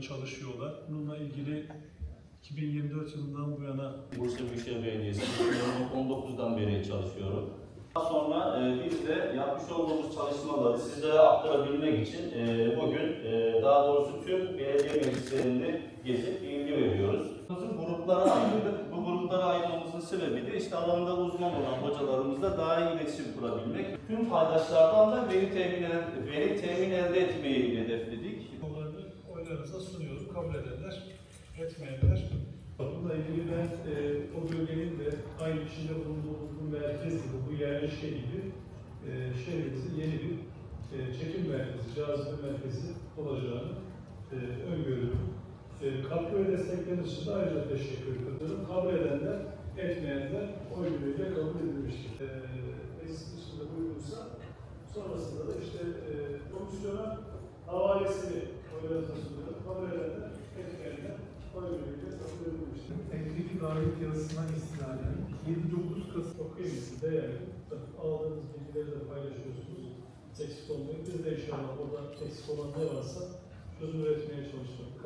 çalışıyorlar. Bununla ilgili 2024 yılından bu yana Bursa Büyükşehir Belediyesi 2019'dan beri çalışıyorum. Daha sonra e, biz de yapmış olduğumuz çalışmaları sizlere aktarabilmek için e, bugün e, daha doğrusu tüm belediye meclislerini gezip bilgi veriyoruz. Gruplara ayrıldık. Bu gruplara ayrılmamızın sebebi de işte alanda uzman olan hocalarımızla daha iyi iletişim kurabilmek. Tüm paydaşlardan da veri temin, veri temin elde etmeyi hedefledik. Edenler, etmeyenler. Bununla ilgili ben e, o bölgenin de aynı içinde bulunduğumuz bu merkez gibi, bu yerleşke gibi e, şehrimizin yeni bir e, çekim merkezi, cazibe merkezi olacağını e, öngörüyorum. E, kabul ve destekleriniz için de ayrıca teşekkür ediyorum. Kabul edenler, etmeyenler oy birliğiyle kabul edilmiştir. E, meclis dışında buyurursa sonrasında da işte e, komisyona havalesini oylarınıza sunuyorum. Kabul edenler, etmeyenler oy birliğiyle kabul edilmiştir. Evdeki davet yazısına istinaden 29 Kasım Çok kıymetli, değerli. Aldığınız bilgileri de paylaşıyorsunuz. Eksik olmayın. Biz de inşallah orada eksik olan ne varsa çözüm üretmeye çalışalım.